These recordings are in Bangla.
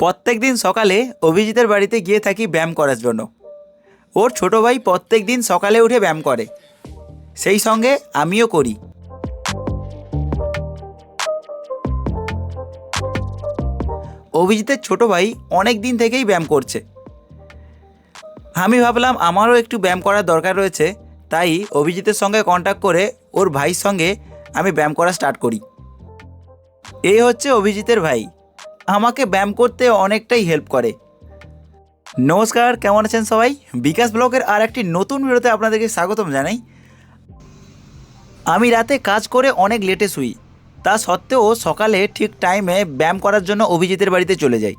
প্রত্যেক দিন সকালে অভিজিতের বাড়িতে গিয়ে থাকি ব্যায়াম করার জন্য। ওর ছোট ভাই প্রত্যেক দিন সকালে উঠে ব্যায়াম করে। সেই সঙ্গে আমিও করি। অভিজিতের ছোট ভাই অনেক দিন থেকেই ব্যায়াম করছে। আমি ভাবলাম, আমারও একটু ব্যায়াম করার দরকার রয়েছে, তাই অভিজিতের সঙ্গে কন্ট্যাক্ট করে ওর ভাইয়ের সঙ্গে আমি ব্যায়াম করা স্টার্ট করি। এই হচ্ছে অভিজিতের ভাই। আমাকে ব্যায়াম করতে অনেকটাই হেল্প করে। নমস্কার, কেমন আছেন সবাই? বিকাশ ব্লগের আর একটি নতুন ভিডিওতে আপনাদেরকে স্বাগতম জানাই। আমি রাতে কাজ করে অনেক লেটে শুই। তা সত্ত্বেও সকালে ঠিক টাইমে ব্যায়াম করার জন্য অভিজিতের বাড়িতে চলে যাই।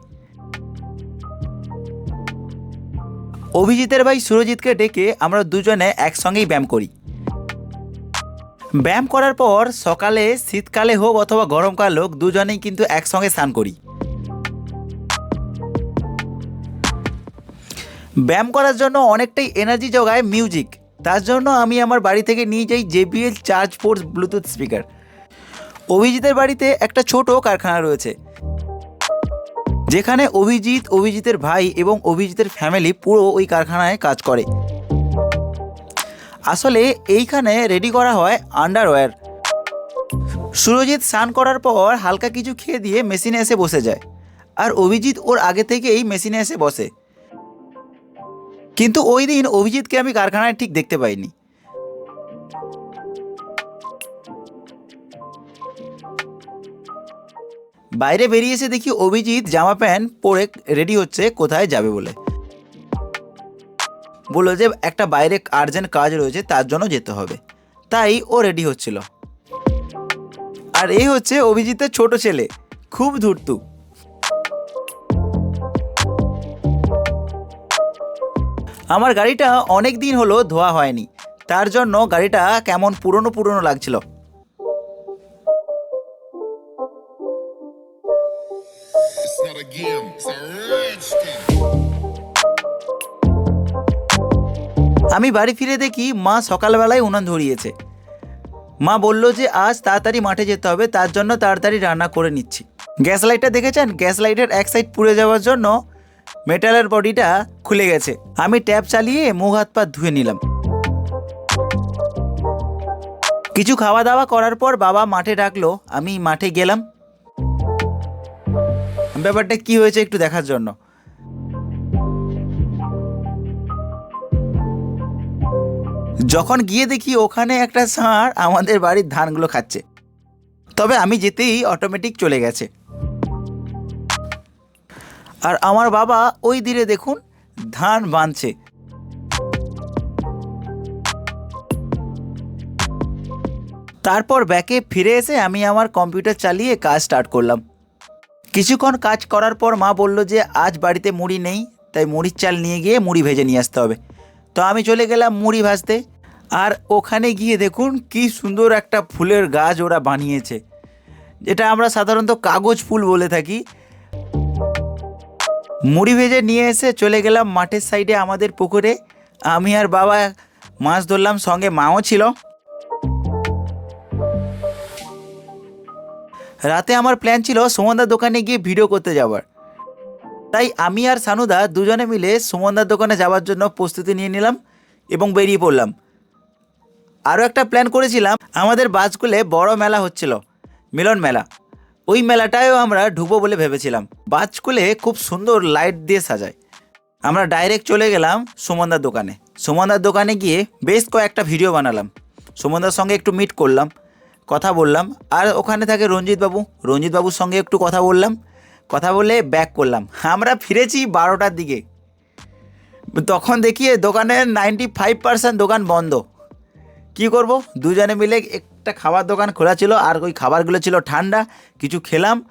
অভিজিতের ভাই সুরজিৎকে ডেকে আমরা দুজনে একসঙ্গেই ব্যায়াম করি। ব্যায়াম করার পর সকালে শীতকালে হোক অথবা গরমকাল হোক, দুজনেই কিন্তু একসঙ্গে স্নান করি। ব্যায়াম করার জন্য অনেকটাই এনার্জি জোগায় মিউজিক তার জন্য আমি আমার বাড়ি থেকে নিয়ে যাই JBL charge force Bluetooth speaker অভিজিতের বাড়িতে একটা ছোট কারখানা রয়েছে। যেখানে অভিজিৎ, অভিজিতের ভাই এবং অভিজিতের ফ্যামিলি পুরো ওই কারখানায় কাজ করে। আসলে এইখানে রেডি করা হয় আন্ডারওয়্যার সুরজিৎ স্নান করার পর হালকা কিছু খেয়ে দিয়ে মেশিনে এসে বসে যায়। আর অভিজিৎ ওর আগে থেকেই মেশিনে এসে বসে। কিন্তু ওই দিন অভিজিৎকে আমি কারখানায় ঠিক দেখতে পাইনি। বাইরে বেরিয়ে এসে দেখি অভিজিৎ জামা প্যান্ট পরে রেডি হচ্ছে, কোথায় যাবে বলে। বলল যে একটা বাইরে আর্জেন্ট কাজ রয়েছে, তার জন্য যেতে হবে। তাই ও রেডি হচ্ছিল। আর এই হচ্ছে অভিজিতের ছোট ছেলে, খুব ধূর্তু। আমার গাড়িটা অনেক দিন হলো ধোয়া হয়নি। তার জন্য গাড়িটা কেমন পুরনো পুরনো লাগছিল. আমি বাড়ি ফিরে দেখি মা সকালবেলায় উনান ধরিয়েছে। মা বলল যে আজ তাড়াতাড়ি মাঠে যেতে হবে তার জন্য তাড়াতাড়ি রান্না করে নিচ্ছি। গ্যাস লাইটটা দেখেছেন? গ্যাস লাইটের এক সাইড পুড়ে যাওয়ার জন্য মেটালের বডিটা খুলে গেছে। আমি ট্যাপ চালিয়ে মুখ হাত পা ধুয়ে নিলাম। কিছু খাওয়া দাওয়া করার পর বাবা মাঠে ডাকলো, আমি মাঠে গেলাম। ব্যাপারটা কি হয়েছে একটু দেখার জন্য। যখন গিয়ে দেখি ওখানে একটা ষাঁড়, আমাদের বাড়ির ধানগুলো খাচ্ছে। তবে আমি যেতেই অটোমেটিক চলে গেছে। আর আমার বাবা ওই দিকে দেখুন ধান বাঁধছে। তারপর ব্যাকে ফিরে এসে আমি আমার কম্পিউটার চালিয়ে কাজ স্টার্ট করলাম। কিছুক্ষণ কাজ করার পর মা বলল যে, আজ বাড়িতে মুড়ি নেই, তাই মুড়ির চাল নিয়ে গিয়ে মুড়ি ভেজে নিয়ে আসতে হবে। তো আমি চলে গেলাম মুড়ি ভাজতে। আর ওখানে গিয়ে দেখুন কি সুন্দর একটা ফুলের গাছ ওরা বানিয়েছে। যেটা আমরা সাধারণত কাগজ ফুল বলে থাকি। মুড়ি ভেজে নিয়ে এসে চলে গেলাম মাঠের সাইডে আমাদের পুকুরে। আমি আর বাবা মাছ ধরলাম, সঙ্গে মাও ছিল। রাতে আমার প্ল্যান ছিল সুমনদার দোকানে গিয়ে ভিডিও করতে যাওয়ার। তাই আমি আর সানুদা দুজনে মিলে সুমনদার দোকানে যাওয়ার জন্য প্রস্তুতি নিয়ে নিলাম এবং বেরিয়ে পড়লাম। আরও একটা প্ল্যান করেছিলাম, আমাদের বাসগুলে বড় মেলা হচ্ছিল, মিলন মেলা। ওই মেলাটায়ও আমরা ঢুকবো বলে ভেবেছিলাম। বাসগুলে খুব সুন্দর লাইট দিয়ে সাজায়। আমরা ডাইরেক্ট চলে গেলাম সুমনদার দোকানে। সুমনদার দোকানে গিয়ে বেশ কয়েকটা ভিডিও বানালাম। সুমনদার সঙ্গে একটু মিট করলাম, কথা বললাম, আর ওখানে থাকে রঞ্জিত বাবু। রঞ্জিত বাবুর সঙ্গে একটু কথা বললাম, কথা বলে ব্যাক করলাম। আমরা ফিরেছি বারোটার দিকে। তখন দেখি দোকানের নাইনটি ফাইভ পার্সেন্ট দোকান বন্ধ। কি করব? দুজনে মিলে একটা খাবার দোকান খোলা ছিল আর ওই খাবারগুলো ছিল ঠান্ডা, কিছু খেলাম।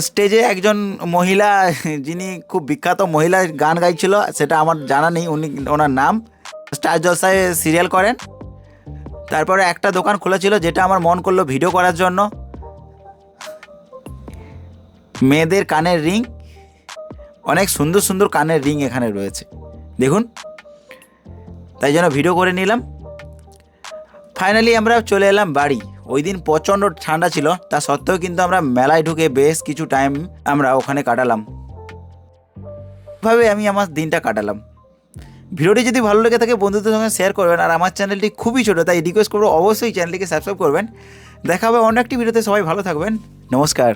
স্টেজে একজন মহিলা, যিনি খুব বিখ্যাত মহিলা গান গাইছিল, সেটা আমার জানা নেই, উনি ওনার নাম। স্টার জলসায় সিরিয়াল করেন। তারপরে একটা দোকান খোলা ছিল, যেটা আমার মন করল ভিডিও করার জন্য। মেয়েদের কানের রিং, অনেক সুন্দর সুন্দর কানের রিং এখানে রয়েছে। দেখুন। তাই জন্য ভিডিও করে নিলাম। ফাইনালি আমরা চলে এলাম বাড়ি। ওই দিন প্রচণ্ড ঠান্ডা ছিল, তা সত্ত্বেও কিন্তু আমরা মেলায় ঢুকে বেশ কিছু টাইম আমরা ওখানে কাটালাম। ভাবে আমি আমার দিনটা কাটালাম। ভিডিওটি যদি ভালো লেগে থাকে, বন্ধুদের সঙ্গে শেয়ার করবেন, আর আমার চ্যানেলটি খুবই ছোটো, তাই রিকোয়েস্ট করব অবশ্যই চ্যানেলটিকে সাবস্ক্রাইব করবেন। দেখা হবে অন্য একটি ভিডিওতে, সবাই ভালো থাকবেন। নমস্কার।